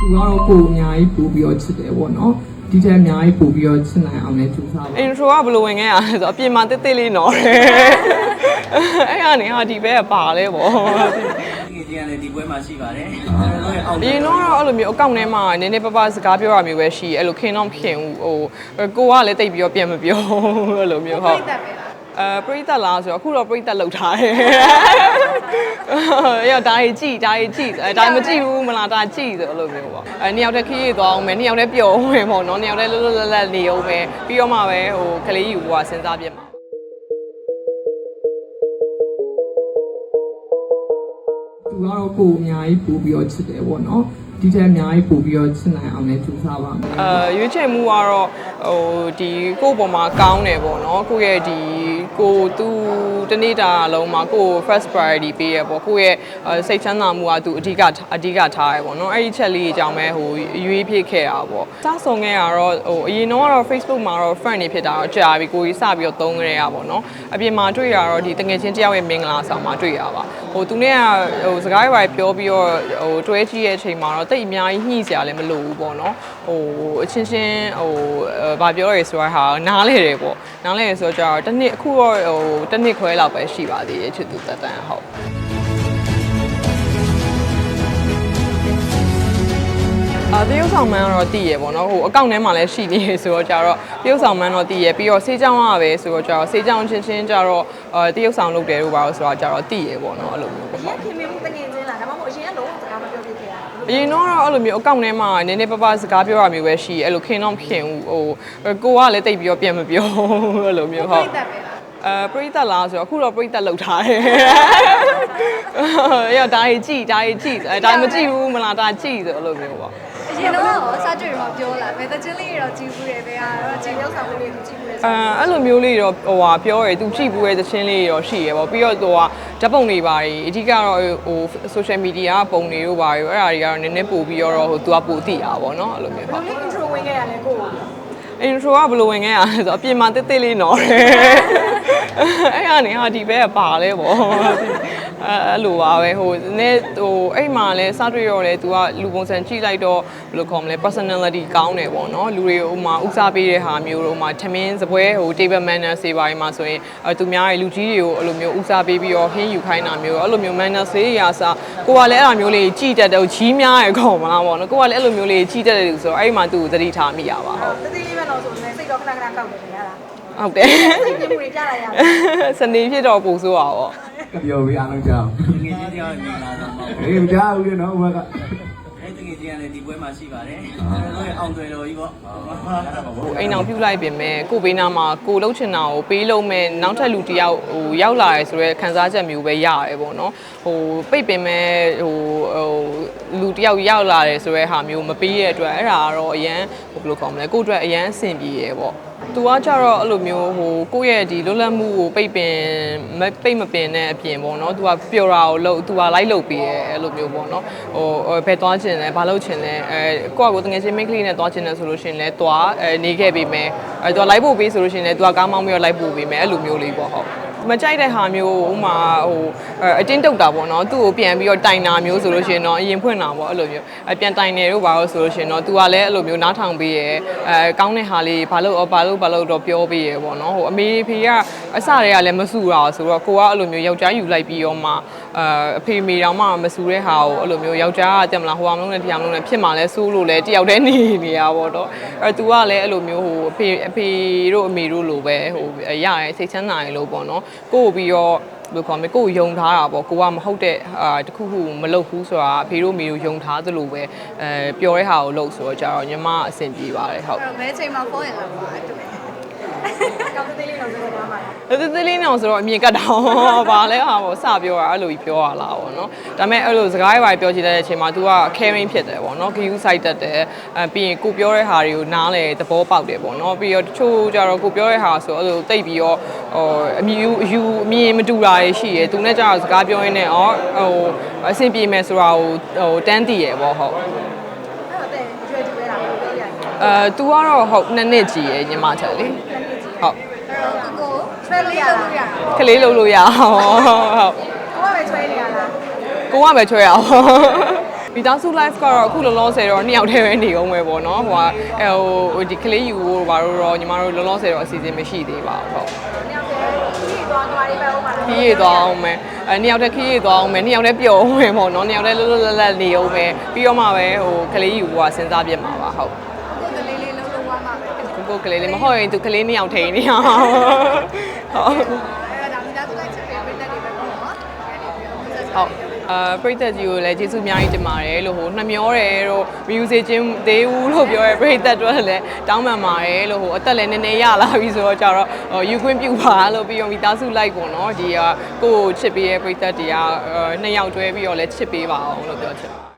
သူကတော့ကိုယ်အများကြီးပို့ပြီးတော့ချစ်တယ်ပေါ့နော်ဒီထက်အများကြီးပို့ပြီးတော့ချစ်နိုင်အောင်လည်းကြိုးစားပါအင်ထရိုကဘယ်လိုဝင်ခဲ့ရလဲဆိုတော့အပြင်မှာတစ်တစ်လေးနော်တယ်အဲ့ကနေဟာဒီဘက်ကပါလဲပေါ့ငွေကြီးကလည်းဒီပွဲမှာရှိပါတယ်ကျွန်တော်တို့ရဲ့အောက်အရင်တော့အဲ့လိုမျိုးအကောင့်ထဲမှာနည်းနည်းပါးပါးစကားပြောရမျိုးပဲရှိအဲ့လိုခင်းတော့မခင်ဘူးဟိုကိုကလည်းတိတ်ပြီးတော့ပြန်မပြောအဲ့လိုမျိုးဟုတ် အဲပရိသတ်လားဆိုတော့အခုတော့ပရိသတ်လောက်ထားတယ်။အဲ့ဒါကြီးကြည့်ဒါကြီးကြည့်အဲဒါမကြည့်ဘူးမလားဒါကြည့်ဆိုအဲ့လိုမျိုးပေါ့။အဲနှစ်ယောက်တည်းခရီးသွားအောင်မယ်နှစ်ယောက်တည်းပျော်အောင်မယ်ပေါ့နော်နှစ်ယောက်တည်းလွတ်လွတ်လပ်လပ်နေအောင်မယ်ပြီးတော့မှပဲဟိုကလေးယူဖို့ကစဉ်းစားပြစ်မှာသူကတော့ကိုယ်အများကြီးပို့ပြီးတော့ချစ်တယ်ပေါ့နော်ဒီထက်အများကြီးပို့ပြီးတော့ချစ်နိုင်အောင်လည်းကြိုးစားပါမယ်အာရွေးချယ်မှုကတော့ဟိုဒီကိုယ့်ပေါ်မှာကောင်းတယ်ပေါ့နော်ကိုယ့်ရဲ့ဒီ ကိုသူတနေ့တာလုံးမှာကိုယ့် first priority ပေးရပေါ့ကိုယ့်ရဲ့အာစိတ်ချမ်းသာမှုကသူအဓိကအဓိကထားရပေါ့နော်အဲ့ဒီချက်လေးအကြောင်းပဲဟိုရွေးဖြစ်ခဲ့တာပေါ့စဆုံခဲ့ရတော့ဟိုအရင်တော့ကတော့ Facebook မှာတော့ friend တွေဖြစ်တာတော့ကြာပြီကိုကြီးစပြီးတော့သုံးခဲ့ရပေါ့နော်အပြင်မှာတွေ့ရတော့ဒီတငယ်ချင်းတယောက်ရဲ့မင်္ဂလာဆောင်မှာတွေ့ရပါဟိုသူနဲ့ကဟိုစကားရွာပြောပြီးတော့ဟိုတွဲကြည့်ရဲ့အချိန်မှာတော့တိတ်အများကြီးညှိစရာလည်းမလိုဘူးပေါ့နော်ဟိုအချင်းချင်းဟိုဗာပြောရဲဆိုတော့ဟာနားလဲတယ်ပေါ့နားလဲရဆိုတော့ကြာတော့တစ်နှစ်အခုတော့ဟိုတစ်နှစ်ခွဲလောက်ပဲရှိပါသေးတယ်ချစ်သူတက်တန်ဟုတ်အာတရုပ်ဆောင်မန်းကတော့တည်ရပေါ့နော်ဟိုအကောင့်ထဲမှာလည်းရှိနေရဆိုတော့ကြတော့တရုပ်ဆောင်မန်းတော့တည်ရပြီးတော့စေးကြောင်းရပဲဆိုတော့ကြတော့စေးကြောင်းချင်းချင်းကြတော့အာတရုပ်ဆောင်လုပ်တယ်လို့ပါလို့ဆိုတော့ကြတော့တည်ရပေါ့နော်အဲ့လိုမျိုးပေါ့ခင်မင်းမှုတငယ်ချင်းလားဒါမှမဟုတ်အရင်ကလုံးဝစကားမပြောပြခဲ့တာအရင်တော့အဲ့လိုမျိုးအကောင့်ထဲမှာနည်းနည်းပါးပါးစကားပြောရမျိုးပဲရှိအဲ့လိုခင်းတော့မခင်ဘူးဟိုကိုကလည်းတိတ်ပြီးတော့ပြန်မပြောအဲ့လိုမျိုးဟုတ်တက်ပဲလား အဲပရိသတ်လားဆိုတော့အခုတော့ပရိသတ်လောက်ထားတယ်အဲ့ဒါကြီးကြည့်ဒါကြီးကြည့်အဲဒါမကြည့်ဘူးမလားဒါကြည့်ဆိုအဲ့လိုမျိုးပေါ့အရင်တော့စားကြွေတော့ပြောလာဘယ်တချင်းလေးတော့ကြည့်ဘူးတယ်ဘယ်ကတော့ကြည့်ရောက်ဆောင်လေးတွေကြည့်ဘူးတယ်အဲအဲ့လိုမျိုးလေးတော့ဟိုဟာပြောရယ်သူကြည့်ဘူးရဲ့သချင်းလေးတော့ရှိရယ်ပေါ့ပြီးတော့ဟိုဟာဓာတ်ပုံတွေပါတွေအဓိကတော့ဟို social media ပုံတွေတို့ပါရောအဲ့ဒါတွေကတော့နည်းနည်းပို့ပြီးတော့ဟိုသူကပို့သိတာပေါ့နော်အဲ့လိုမျိုးဘပေါ့ယ်လို intro ဝင်ခဲ့ရလဲကိုအင်ထရိုကဘယ်လိုဝင်ခဲ့ရလဲဆိုတော့အပြင်မှာတစ်တစ်လေးနော်တယ် အဲ့ကနေဟာဒီဘက်ကပါလဲပေါ့အဲအဲ့လိုပါပဲဟိုနည်းဟိုအဲ့မှာလဲစတွေ့ရောလဲ तू ကလူပုံစံကြည့်လိုက်တော့ဘယ်လိုခေါ်မလဲ personality ကောင်းတယ်ပေါ့နော်လူတွေဟိုမှာဥစားပေးတဲ့ဟာမျိုးတို့မှာထမင်းစပွဲဟို table manner စေပါမှာဆိုရင်အဲသူများရဲ့လူကြီးတွေကိုအဲ့လိုမျိုးဥစားပေးပြီးတော့ဟင်းယူခိုင်းတာမျိုးအဲ့လိုမျိုး manner စေးရာစားကိုကလည်းအဲ့လိုမျိုးလေးကြည်တတ်တယ်ကြီးများရခေါ်မလားပေါ့နော်ကိုကလည်းအဲ့လိုမျိုးလေးကြီးတတ်တယ်ဆိုတော့အဲ့ဒီမှာသူ့ကိုသတိထားမိရပါဟုတ်တတိလေးပဲတော့ဆိုနေစိတ်တော့ခဏခဏကောက်နေရတာ ဟုတ်တယ်စိတ်ပြမှုတွေပြလိုက်ရတယ်စနေဖြစ်တော့ပူဆိုးပါဗောပြောပြီးအားလုံးကြောက်ငွေကြီးတယောက်ရဲ့မင်္ဂလာဆောင်ပါအေးမကြောက်ဘူးလေနော်ဘက်ကအဲ့တငွေကြီးကလည်းဒီပွဲမှာရှိပါတယ်ကျွန်တော်တို့ရဲ့အောင်သွယ်တော်ကြီးပေါ့ဟိုအိမ်အောင်ပြုတ်လိုက်ပြင်မဲ့ကိုဘေးနားမှာကိုလှုပ်ချင်တာကိုပေးလုံးမဲ့နောက်ထပ်လူတစ်ယောက်ဟိုရောက်လာရဲဆိုတော့ခံစားချက်မျိုးပဲရရဲပေါ့နော်ဟိုပိတ်ပင်မဲ့ဟိုဟိုလူတစ်ယောက်ရောက်လာတယ်ဆိုရဲဟာမျိုးမပေးရတဲ့အတွက်အဲ့ဒါကတော့အရန်ဟိုဘယ်လိုခေါ်မလဲကိုယ့်အတွက်အရန်အဆင်ပြေရဲပေါ့ သူကကြတော့အဲ့လိုမျိုးဟိုကိုယ့်ရဲ့ဒီလွတ်လပ်မှုကိုပိတ်ပင်မပိတ်မပင်တဲ့အပြင်ပေါ့နော်သူကပျော်တာကိုလှုပ်သူကလိုက်လှုပ်ပြီးရဲအဲ့လိုမျိုးပေါ့နော်ဟိုဘယ်သွားချင်လဲဘာလုပ်ချင်လဲအဲကိုယ့်အကိုတငယ်ချင်းမိန်းကလေးနဲ့သွားချင်တယ်ဆိုလို့ရှိရင်လဲသွားအဲနေခဲ့ပြီးမယ်အဲသူကလိုက်ဖို့ပေးဆိုလို့ရှိရင်လဲသူကကားမောင်းပြီးတော့လိုက်ဖို့ပေးမယ်အဲ့လိုမျိုးလေးပေါ့ဟုတ် မကြိုက်တဲ့ဟာမျိုးဥမာဟိုအတင်းတုတ်တာပေါ့နော်သူ့ကိုပြန်ပြီးတော့တိုင်တာမျိုးဆိုလို့ရှိရင်တော့အရင်ဖွင့်တာပေါ့အဲ့လိုမျိုးအပြန်တိုင်တယ်တို့ပါလို့ဆိုလို့ရှိရင်တော့သူကလည်းအဲ့လိုမျိုးနားထောင်ပေးရဲအဲကောင်းတဲ့ဟာလေးဘာလို့ဘာလို့ဘာလို့တော့ပြောပေးရဲပေါ့နော်ဟိုအမေဖေကအစတွေကလည်းမဆူတာဆိုတော့ကိုကအဲ့လိုမျိုးယောက်ျားယူလိုက်ပြီးတော့မှအဲအဖေမေတောင်မှမဆူတဲ့ဟာကိုအဲ့လိုမျိုးယောက်ျားကတက်မလားဟိုအောင်လုံးနဲ့တရားမလုံးနဲ့ဖြစ်မှလဲစိုးလို့လဲတယောက်တည်းနေနေရပါတော့အဲသူကလည်းအဲ့လိုမျိုးဟိုအဖေအဖေတို့အမေတို့လိုပဲဟိုရရဲစိတ်ချမ်းသာရင်လို့ပေါ့နော်ကိုကိုပြီးတော့ဘယ်လိုခေါ်မလဲကိုကိုယုံထားတာပေါ့ကိုကမဟုတ်တဲ့အာတခုခုမလုပ်ဘူးဆိုတာအဖေတို့မေတို့ယုံထားသလိုပဲအဲပျော်တဲ့ဟာကိုလုပ်ဆိုတော့ကြတော့ညီမအဆင်ပြေပါတယ်ဟုတ်အဲ့တော့ဘယ်ချိန်မှာဖုန်းရလာပါအဲ့ကောက်တတိလေးတော့ ပြောပါမှာတသေးလေးနောင်ဆိုတော့အမြင်ကတ်တောင်ဗာလဲဟာပေါ့စပြောတာအဲ့လိုကြီးပြောရလားပေါ့နော်ဒါပေမဲ့အဲ့လိုစကားရိုက်ပြောချင်တဲ့အချိန်မှာ तू က caring ဖြစ်တယ်ပေါ့နော် view site တက်တယ်အဲပြီးရင်ကိုပြောတဲ့ဟာတွေကိုနားလေသဘောပေါက်တယ်ပေါ့နော်ပြီးတော့တချို့ကြတော့ကိုပြောတဲ့ဟာဆိုအဲ့လိုတိတ်ပြီးတော့ဟိုအမြင်အယူအမြင်မတူတာတွေရှိရယ်သူနဲ့ကြတော့စကားပြောရင်းနဲ့ဩဟိုအဆင်ပြေမယ်ဆိုတာကိုဟိုတန်းတည်ရယ်ပေါ့ဟုတ်အဲ့တော့တဲ့ကျွဲကျွဲတာပြောရတယ်အဲ तू ကတော့ဟုတ်နှစ်နှစ်ကြီးရယ်ညီမထက်လေဟုတ်အဲ့တော့ကို ကိုဆွဲလို့ရလားကလေးလုံးလို့ရအောင်ဟုတ်ကိုကပဲဆွဲနေရလားကိုကပဲချွဲရအောင်မိသားစု life ကတော့အခုလောလောဆယ်တော့နှစ်ယောက်တည်းပဲနေအောင်ပဲပေါ့နော်ဟိုကအဲဟိုဒီကလေးယူဖို့ဘာလို့တော့ညီမတို့လောလောဆယ်တော့အစီအစဉ်မရှိသေးပါဘူးဟုတ်ညောင်တယ်ဒီသွားသွားလေးပဲဟုတ်ပါလားခီးရသွားအောင်မယ်အဲနှစ်ယောက်တည်းခီးရသွားအောင်မယ်နှစ်ယောက်တည်းပျော်အောင်မယ်ပေါ့နော်နှစ်ယောက်တည်းလွတ်လွတ်လပ်လပ်နေအောင်မယ်ပြီးတော့မှပဲဟိုကလေးယူဖို့ကစဉ်းစားပြစ်မှာပါဟုတ်ကိုယ်ကလေးလေးလုံးလုံးသွားမှာပဲအဲ့ကိုကိုကလေးလေးမဟုတ်ရင်သူကလေးနှစ်ယောက်ထိန်နေအောင် ဟုတ်ဒါမိသားစုလိုက်ချစ်ပေးတဲ့တွေပဲပေါ့နော်ဟုတ်အာပရိသတ်ကြီးကိုလည်းကျေးဇူးအများကြီးတင်ပါတယ်လို့ဟိုနှမျောတယ်တို့ music ချင်းသေးဘူးလို့ပြောရဲပရိသတ်တို့လည်းတောင်းပန်ပါတယ်လို့ဟိုအသက်လည်းနည်းနည်းရလာပြီဆိုတော့ကြတော့ဟိုယူခွင့်ပြုပါလို့ပြီးတော့မိသားစုလိုက်ပေါ့နော်ဒီကကိုကိုချစ်ပေးရဲ့ပရိသတ်တွေကနှစ်ယောက်တွဲပြီးတော့လည်းချစ်ပေးပါအောင်လို့ပြောချင်ပါတယ်